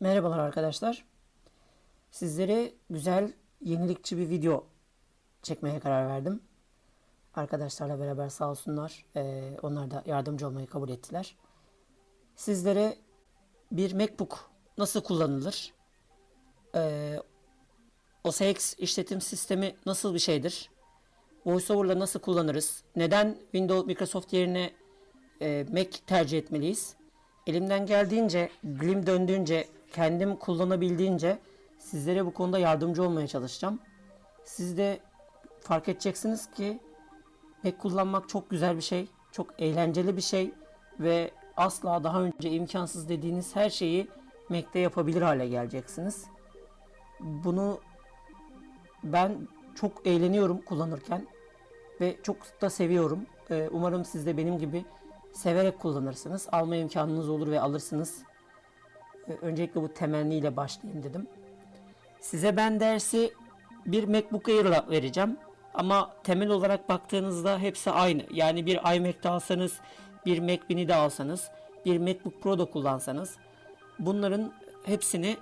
Merhabalar arkadaşlar. Sizlere güzel, yenilikçi bir video çekmeye karar verdim. Arkadaşlarla beraber sağ olsunlar. eee, onlar da yardımcı olmayı kabul ettiler. Sizlere bir MacBook nasıl kullanılır? Eee OS X işletim sistemi nasıl bir şeydir? VoiceOver'la nasıl kullanırız? Neden Windows Microsoft yerine e, Mac tercih etmeliyiz? Elimden geldiğince, dilim döndüğünce, kendim kullanabildiğince sizlere bu konuda yardımcı olmaya çalışacağım. Siz de fark edeceksiniz ki Mac kullanmak çok güzel bir şey, çok eğlenceli bir şey ve asla daha önce imkansız dediğiniz her şeyi Mac'te yapabilir hale geleceksiniz. Bunu ben çok eğleniyorum kullanırken ve çok da seviyorum. Ee, umarım siz de benim gibi severek kullanırsınız. Alma imkanınız olur ve alırsınız. Öncelikle bu temenniyle başlayayım dedim. Size ben dersi bir MacBook Air'la vereceğim. Ama temel olarak baktığınızda hepsi aynı. Yani bir iMac'te alsanız, bir Mac Mini de alsanız, bir MacBook Pro da kullansanız bunların hepsini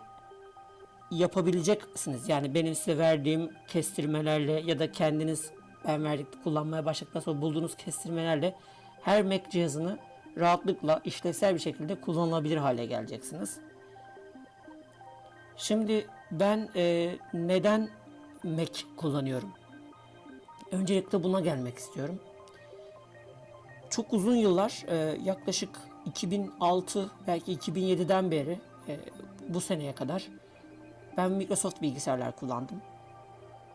yapabileceksiniz. Yani benim size verdiğim kestirmelerle ya da kendiniz ben verdik kullanmaya başladıktan sonra bulduğunuz kestirmelerle her Mac cihazını rahatlıkla işlevsel bir şekilde kullanılabilir hale geleceksiniz. Şimdi ben e, neden Mac kullanıyorum? Öncelikle buna gelmek istiyorum. Çok uzun yıllar e, yaklaşık 2006 belki 2007'den beri e, bu seneye kadar ben Microsoft bilgisayarlar kullandım.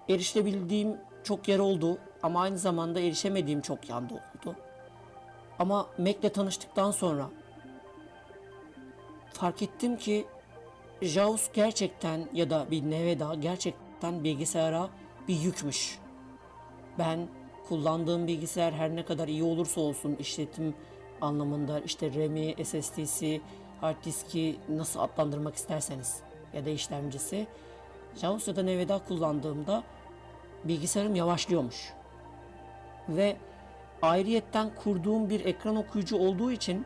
Erişebildiğim çok yer oldu ama aynı zamanda erişemediğim çok yanda oldu. Ama Mac'le tanıştıktan sonra fark ettim ki JAWS gerçekten ya da bir Nevada gerçekten bilgisayara bir yükmüş. Ben kullandığım bilgisayar her ne kadar iyi olursa olsun işletim anlamında işte RAM'i, SSD'si, hard diski nasıl adlandırmak isterseniz ya da işlemcisi JAWS ya da Nevada kullandığımda bilgisayarım yavaşlıyormuş. Ve ayrıyetten kurduğum bir ekran okuyucu olduğu için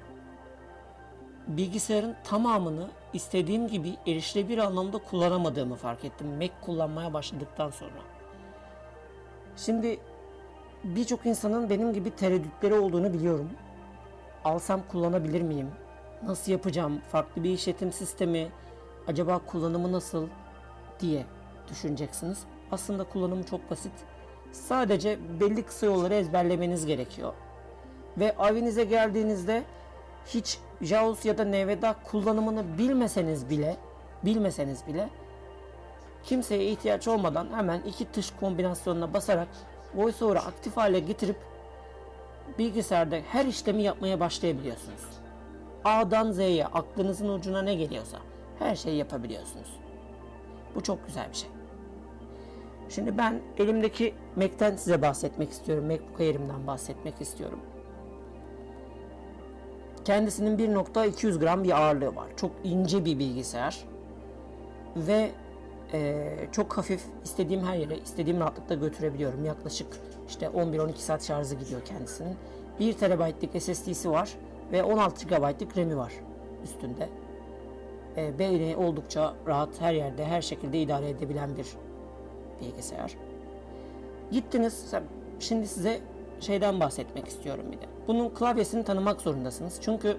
bilgisayarın tamamını istediğim gibi erişilebilir anlamda kullanamadığımı fark ettim Mac kullanmaya başladıktan sonra. Şimdi birçok insanın benim gibi tereddütleri olduğunu biliyorum. Alsam kullanabilir miyim? Nasıl yapacağım? Farklı bir işletim sistemi, acaba kullanımı nasıl diye düşüneceksiniz. Aslında kullanımı çok basit. Sadece belli kısa yolları ezberlemeniz gerekiyor. Ve evinize geldiğinizde hiç JAWS ya da NVDA kullanımını bilmeseniz bile bilmeseniz bile kimseye ihtiyaç olmadan hemen iki tuş kombinasyonuna basarak VoiceOver'ı aktif hale getirip bilgisayarda her işlemi yapmaya başlayabiliyorsunuz. A'dan Z'ye aklınızın ucuna ne geliyorsa her şeyi yapabiliyorsunuz. Bu çok güzel bir şey. Şimdi ben elimdeki Mac'ten size bahsetmek istiyorum. MacBook Air'imden bahsetmek istiyorum. Kendisinin 1.200 gram bir ağırlığı var. Çok ince bir bilgisayar. Ve e, çok hafif istediğim her yere istediğim rahatlıkta götürebiliyorum. Yaklaşık işte 11-12 saat şarjı gidiyor kendisinin. 1 TB'lik SSD'si var ve 16 GB'lık RAM'i var üstünde. E, beyni oldukça rahat her yerde her şekilde idare edebilen bir bilgisayar. Gittiniz şimdi size şeyden bahsetmek istiyorum bir de. Bunun klavyesini tanımak zorundasınız. Çünkü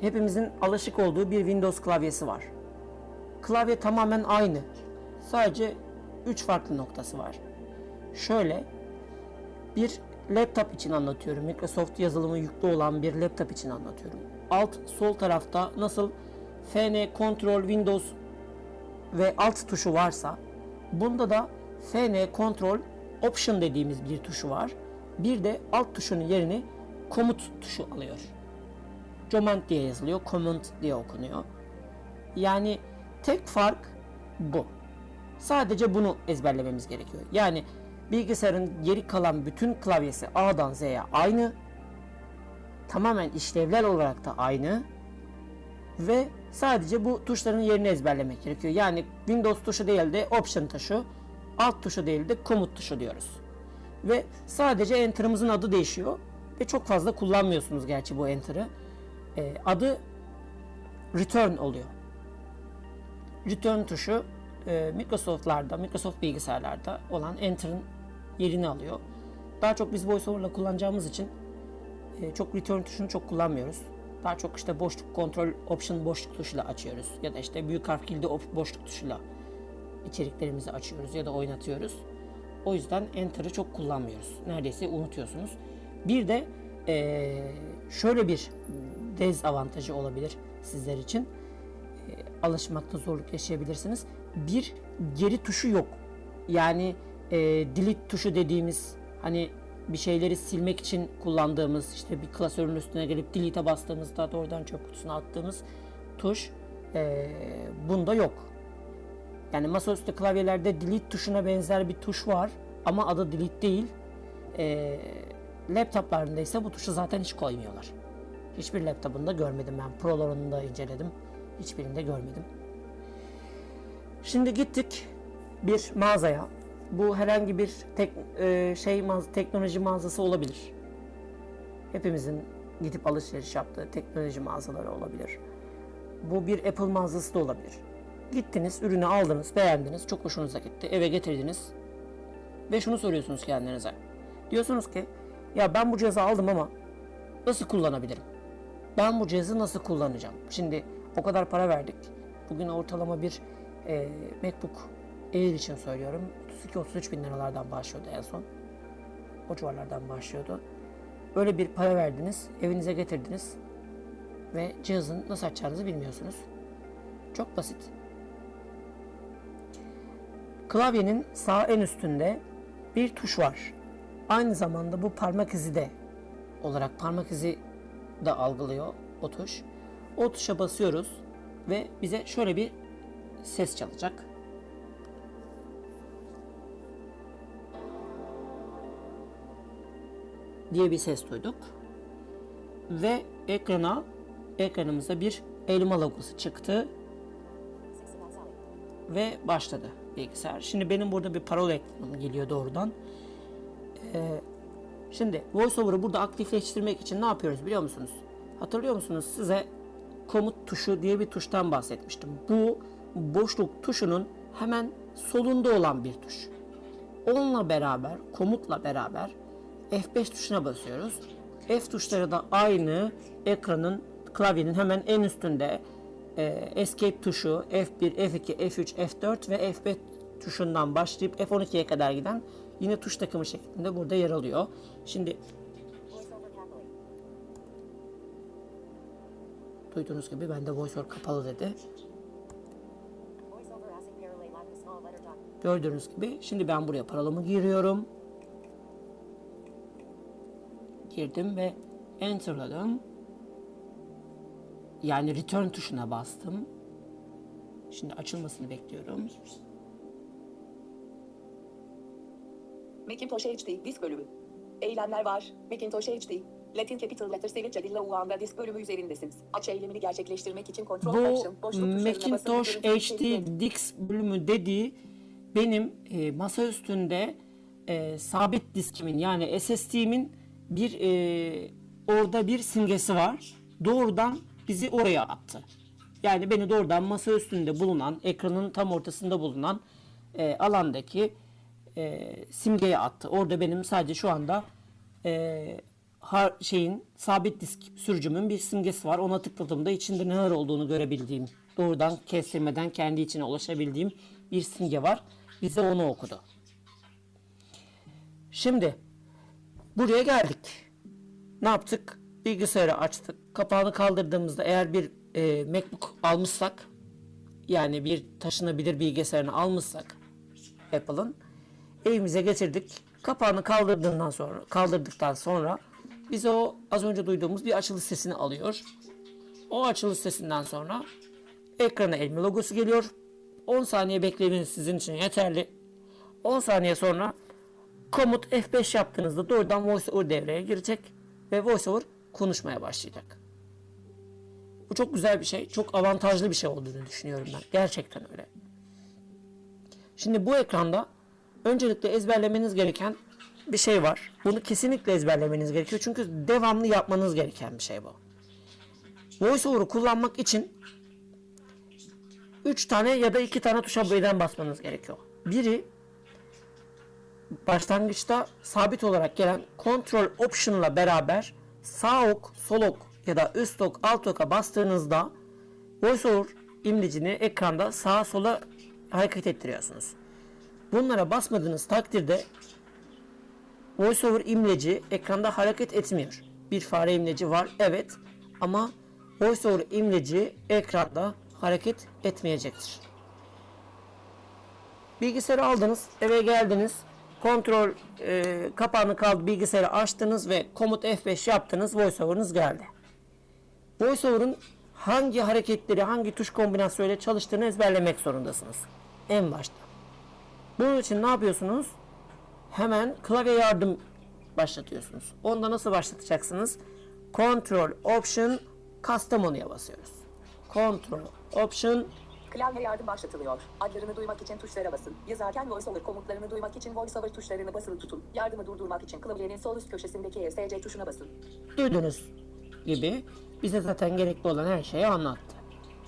hepimizin alışık olduğu bir Windows klavyesi var. Klavye tamamen aynı. Sadece 3 farklı noktası var. Şöyle bir laptop için anlatıyorum. Microsoft yazılımı yüklü olan bir laptop için anlatıyorum. Alt sol tarafta nasıl FN Control Windows ve alt tuşu varsa bunda da FN Control Option dediğimiz bir tuşu var. Bir de alt tuşunun yerini komut tuşu alıyor. Command diye yazılıyor, command diye okunuyor. Yani tek fark bu. Sadece bunu ezberlememiz gerekiyor. Yani bilgisayarın geri kalan bütün klavyesi A'dan Z'ye aynı. Tamamen işlevler olarak da aynı. Ve sadece bu tuşların yerini ezberlemek gerekiyor. Yani Windows tuşu değil de Option tuşu, alt tuşu değil de Komut tuşu diyoruz. Ve sadece Enter'ımızın adı değişiyor. Ve çok fazla kullanmıyorsunuz gerçi bu Enter'ı. Ee, adı Return oluyor. return tuşu e, Microsoft'larda, Microsoft bilgisayarlarda olan Enter'ın yerini alıyor. Daha çok biz VoiceOver'la kullanacağımız için e, çok return tuşunu çok kullanmıyoruz. Daha çok işte boşluk kontrol option boşluk tuşuyla açıyoruz ya da işte büyük harf kilidi boşluk tuşuyla içeriklerimizi açıyoruz ya da oynatıyoruz. O yüzden Enter'ı çok kullanmıyoruz. Neredeyse unutuyorsunuz. Bir de eee, şöyle bir dezavantajı olabilir sizler için. Eee, alışmakta zorluk yaşayabilirsiniz. Bir geri tuşu yok. Yani eee, delete tuşu dediğimiz hani bir şeyleri silmek için kullandığımız işte bir klasörün üstüne gelip delete'e bastığımızda doğrudan çöp kutusuna attığımız tuş eee, bunda yok. Yani masaüstü klavyelerde delete tuşuna benzer bir tuş var ama adı delete değil. Ee, laptoplarında ise bu tuşu zaten hiç koymuyorlar. Hiçbir laptopunda görmedim ben. Pro'larını da inceledim. Hiçbirinde görmedim. Şimdi gittik bir mağazaya. Bu herhangi bir tek, e, şey mağaza, teknoloji mağazası olabilir. Hepimizin gidip alışveriş yaptığı teknoloji mağazaları olabilir. Bu bir Apple mağazası da olabilir. Gittiniz, ürünü aldınız, beğendiniz, çok hoşunuza gitti, eve getirdiniz ve şunu soruyorsunuz kendinize. Diyorsunuz ki, ya ben bu cihazı aldım ama nasıl kullanabilirim? Ben bu cihazı nasıl kullanacağım? Şimdi o kadar para verdik. Bugün ortalama bir e, MacBook Air için söylüyorum. 32-33 bin liralardan başlıyordu en son. O civarlardan başlıyordu. Böyle bir para verdiniz, evinize getirdiniz ve cihazın nasıl açacağınızı bilmiyorsunuz. Çok basit. Klavyenin sağ en üstünde bir tuş var. Aynı zamanda bu parmak izi de olarak parmak izi de algılıyor o tuş. O tuşa basıyoruz ve bize şöyle bir ses çalacak. diye bir ses duyduk. Ve ekrana ekranımıza bir elma logosu çıktı ve başladı bilgisayar. Şimdi benim burada bir parola ekranım geliyor doğrudan. Ee, şimdi VoiceOver'ı burada aktifleştirmek için ne yapıyoruz biliyor musunuz? Hatırlıyor musunuz? Size komut tuşu diye bir tuştan bahsetmiştim. Bu boşluk tuşunun hemen solunda olan bir tuş. Onunla beraber, komutla beraber F5 tuşuna basıyoruz. F tuşları da aynı ekranın, klavyenin hemen en üstünde e, Escape tuşu, F1, F2, F3, F4 ve F5 tuşundan başlayıp F12'ye kadar giden yine tuş takımı şeklinde burada yer alıyor. Şimdi duyduğunuz gibi bende VoiceOver kapalı dedi. Gördüğünüz gibi şimdi ben buraya paralımı giriyorum. Girdim ve enterladım. Yani return tuşuna bastım. Şimdi açılmasını bekliyorum. Macintosh HD disk bölümü. Eylemler var. Macintosh HD. Latin Capital Letter Sevinç adıyla Uğan'da disk bölümü üzerindesiniz. Aç eylemini gerçekleştirmek için kontrol Bu function, boşluk Macintosh HD. Disk bölümü dediği benim e, masa üstünde e, sabit diskimin yani SSD'min bir e, orada bir simgesi var. Doğrudan bizi oraya attı. Yani beni doğrudan masa üstünde bulunan, ekranın tam ortasında bulunan e, alandaki e, simgeye attı. Orada benim sadece şu anda e, har- şeyin sabit disk sürücümün bir simgesi var. Ona tıkladığımda içinde neler olduğunu görebildiğim, doğrudan kestirmeden kendi içine ulaşabildiğim bir simge var. Bize onu okudu. Şimdi buraya geldik. Ne yaptık? Bilgisayarı açtık. Kapağını kaldırdığımızda eğer bir e, MacBook almışsak yani bir taşınabilir bilgisayarını almışsak Apple'ın evimize getirdik. Kapağını kaldırdığından sonra kaldırdıktan sonra bize o az önce duyduğumuz bir açılış sesini alıyor. O açılış sesinden sonra ekrana elma logosu geliyor. 10 saniye beklemeniz sizin için yeterli. 10 saniye sonra komut F5 yaptığınızda doğrudan VoiceOver devreye girecek ve VoiceOver konuşmaya başlayacak. Bu çok güzel bir şey, çok avantajlı bir şey olduğunu düşünüyorum ben. Gerçekten öyle. Şimdi bu ekranda öncelikle ezberlemeniz gereken bir şey var. Bunu kesinlikle ezberlemeniz gerekiyor çünkü devamlı yapmanız gereken bir şey bu. VoiceOver'u kullanmak için 3 tane ya da 2 tane tuşa birden basmanız gerekiyor. Biri başlangıçta sabit olarak gelen Control Option'la beraber sağ ok, sol ok ya da üst ok, alt oka bastığınızda VoiceOver imlecini ekranda sağa sola hareket ettiriyorsunuz. Bunlara basmadığınız takdirde VoiceOver imleci ekranda hareket etmiyor. Bir fare imleci var evet ama VoiceOver imleci ekranda hareket etmeyecektir. Bilgisayarı aldınız, eve geldiniz, kontrol e, kapağını kaldı, bilgisayarı açtınız ve komut F5 yaptınız, VoiceOver'ınız geldi. VoiceOver'ın hangi hareketleri, hangi tuş kombinasyonuyla çalıştığını ezberlemek zorundasınız. En başta. Bunun için ne yapıyorsunuz? Hemen klavye yardım başlatıyorsunuz. Onda nasıl başlatacaksınız? Control Option Custom Menu'ya basıyoruz. Control Option Klavye yardım başlatılıyor. Adlarını duymak için tuşlara basın. Yazarken VoiceOver komutlarını duymak için VoiceOver tuşlarını basılı tutun. Yardımı durdurmak için klavyenin sol üst köşesindeki ESC tuşuna basın. duyduğunuz gibi bize zaten gerekli olan her şeyi anlattı.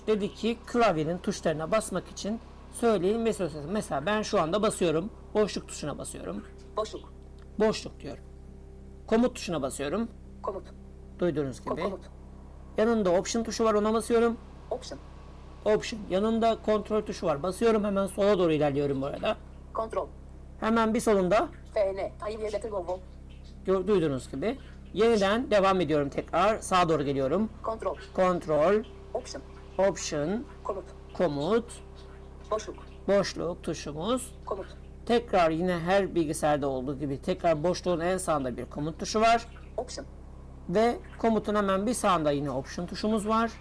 Dedi ki klavyenin tuşlarına basmak için söyleyin söylesin. Mesela ben şu anda basıyorum. Boşluk tuşuna basıyorum. Boşluk. Boşluk diyorum. Komut tuşuna basıyorum. Komut. Duyduğunuz gibi. komut. Yanında option tuşu var ona basıyorum. Option. Option. Yanında kontrol tuşu var. Basıyorum hemen sola doğru ilerliyorum bu arada. Kontrol. Hemen bir solunda FN. Time Letter Logo. duyduğunuz gibi. Yeniden devam ediyorum tekrar. Sağa doğru geliyorum. Kontrol. Kontrol, Option. option, Komut. komut, Boşluk. boşluk tuşumuz. Komut. Tekrar yine her bilgisayarda olduğu gibi tekrar boşluğun en sağında bir komut tuşu var. Option. Ve komutun hemen bir sağında yine option tuşumuz var.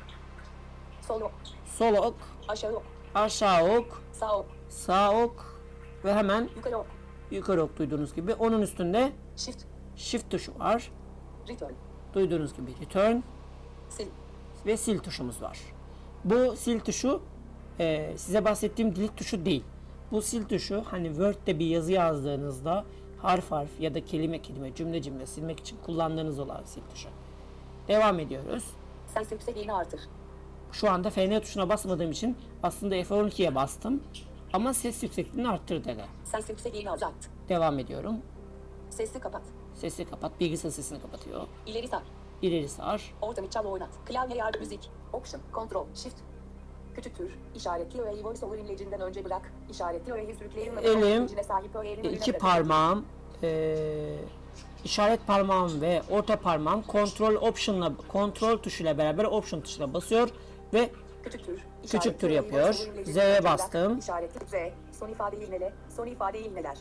Sol ok. Sol ok, Aşağı ok. aşağı ok, Sağ ok. sağ ok ve hemen Yukarı ok. yukarı ok duyduğunuz gibi. Onun üstünde Shift. shift tuşu var. Return. Duyduğunuz gibi return Sil. ve sil tuşumuz var. Bu sil tuşu e, size bahsettiğim delete tuşu değil. Bu sil tuşu hani Word'de bir yazı yazdığınızda harf harf ya da kelime kelime cümle cümle silmek için kullandığınız olan sil tuşu. Devam ediyoruz. Ses yüksekliğini artır. Şu anda FN tuşuna basmadığım için aslında F12'ye bastım. Ama ses yüksekliğini arttır dedi. Ses yüksekliğini azalt. Devam ediyorum. Sesli kapat. Sesi kapat. Bilgisayar sesini kapatıyor. İleri sar. İleri sar. Ortamı çal oynat. Klavye yardım müzik. Option. Control. Shift. Küçültür. İşaretli öğeyi voiceover imlecinden önce bırak. İşaretli öğeyi sürükleyin. Elim, sahip önüne İki parmağım, eee, işaret parmağım ve orta parmağım kontrol option'la kontrol tuşuyla beraber option tuşuna basıyor ve Küçültür. Küçültür öğeyi yapıyor. voiceover imlecinin Z'ye bastım. İşaretli Z. Son ifade ilnele. Son ifade ilneler.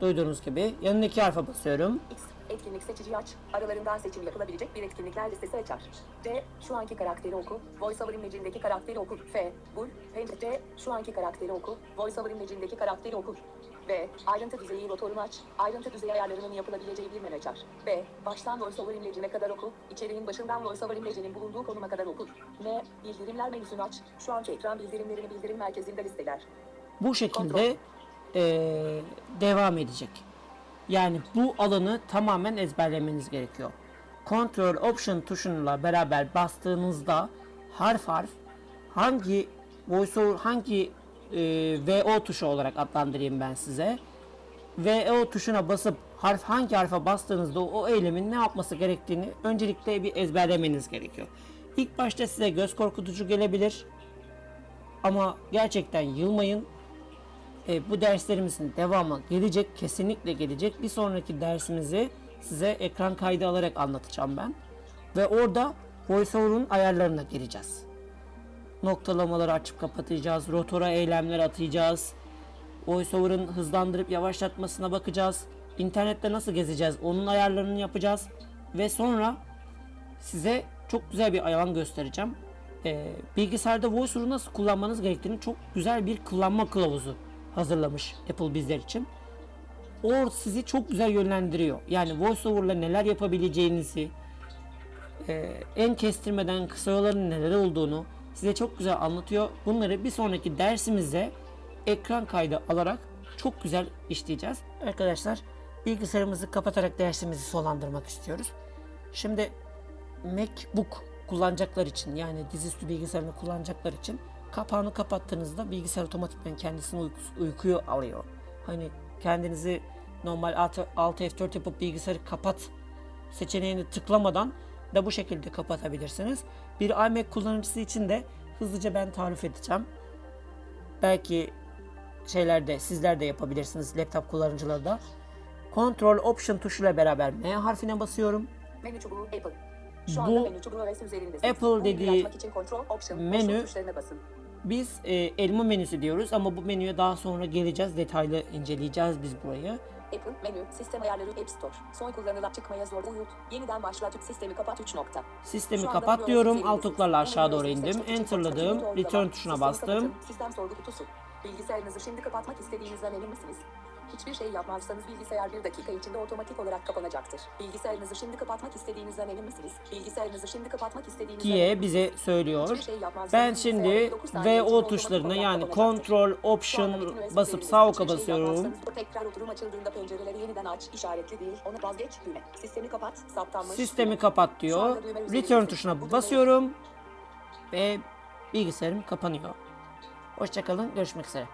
duyduğunuz gibi yanındaki harfa basıyorum. X. Etkinlik seçici aç. Aralarından seçim yapılabilecek bir etkinlikler listesi açar. C. Şu anki karakteri oku. VoiceOver imlecindeki karakteri okur. F. Bul. Pen- C. Şu anki karakteri oku. VoiceOver imlecindeki karakteri okur. B. Ayrıntı düzeyi rotorunu aç. Ayrıntı düzeyi ayarlarının yapılabileceği bir menü açar. B. Baştan VoiceOver imlecine kadar oku. İçeriğin başından VoiceOver imlecinin bulunduğu konuma kadar okur. M. Bildirimler menüsünü aç. Şu anki ekran bildirimlerini bildirim merkezinde listeler. Bu şekilde eee, devam edecek. Yani bu alanı tamamen ezberlemeniz gerekiyor. Control Option tuşuyla beraber bastığınızda harf harf hangi voiceover hangi eee, VO tuşu olarak adlandırayım ben size. VO tuşuna basıp harf hangi harfa bastığınızda o eylemin ne yapması gerektiğini öncelikle bir ezberlemeniz gerekiyor. İlk başta size göz korkutucu gelebilir. Ama gerçekten yılmayın. E, bu derslerimizin devamı gelecek, kesinlikle gelecek. Bir sonraki dersimizi size ekran kaydı alarak anlatacağım ben. Ve orada VoiceOver'un ayarlarına gireceğiz. Noktalamaları açıp kapatacağız, rotora eylemler atacağız. VoiceOver'ın hızlandırıp yavaşlatmasına bakacağız. İnternette nasıl gezeceğiz onun ayarlarını yapacağız. Ve sonra size çok güzel bir alan göstereceğim. Ee, bilgisayarda VoiceOver'ı nasıl kullanmanız gerektiğini çok güzel bir kullanma kılavuzu hazırlamış Apple bizler için. O sizi çok güzel yönlendiriyor. Yani VoiceOver'la neler yapabileceğinizi, e, en kestirmeden kısa neler olduğunu size çok güzel anlatıyor. Bunları bir sonraki dersimizde ekran kaydı alarak çok güzel işleyeceğiz. Arkadaşlar bilgisayarımızı kapatarak dersimizi sonlandırmak istiyoruz. Şimdi MacBook kullanacaklar için yani dizüstü bilgisayarını kullanacaklar için Kapağını kapattığınızda bilgisayar otomatikman kendisini uyku- uykuyu alıyor. Hani kendinizi normal Alt, Alt F4 yapıp bilgisayarı kapat seçeneğini tıklamadan da bu şekilde kapatabilirsiniz. Bir iMac kullanıcısı için de hızlıca ben tarif edeceğim. Belki şeylerde sizler de yapabilirsiniz laptop kullanıcıları da. Control Option tuşuyla beraber M harfine basıyorum. Menü çubuğu Apple. Şu Bu anda menü çubuğu arası üzerindesiniz. Apple dediği açmak için Ctrl, Option, menü- boşluk tuşlarına basın. Biz e, elma menüsü diyoruz ama bu menüye daha sonra geleceğiz. Detaylı inceleyeceğiz biz burayı. Apple menü, sistem ayarları App Store. Son kullanılan çıkmaya zor uyut. Yeniden başlat sistemi kapat 3 nokta. Sistemi Şu kapat diyorum. Alt üzerindesiniz. aşağı doğru indim. Enter'ladım. Return tuşuna bastım. Sistem sorgu kutusu. Bilgisayarınızı şimdi kapatmak istediğinizden emin misiniz? Hiçbir şey yapmazsanız bilgisayar bir dakika içinde otomatik olarak kapanacaktır. Bilgisayarınızı şimdi kapatmak istediğinizden emin misiniz? Bilgisayarınızı şimdi kapatmak istediğinizden diye bize söylüyor. Şey Ben şimdi 59 saniye içinde VO otomatik tuşlarına yani. Control Option basıp sağ oka şey basıyorum. yapmazsanız bu tekrar oturum açıldığında pencereleri yeniden aç işaretli değil. Onu vazgeç düğme. Sistemi kapat. Saptanmış. Sistemi kapat diyor. Return tuşuna basıyorum ve bilgisayarım kapanıyor. Hoşçakalın. Görüşmek üzere.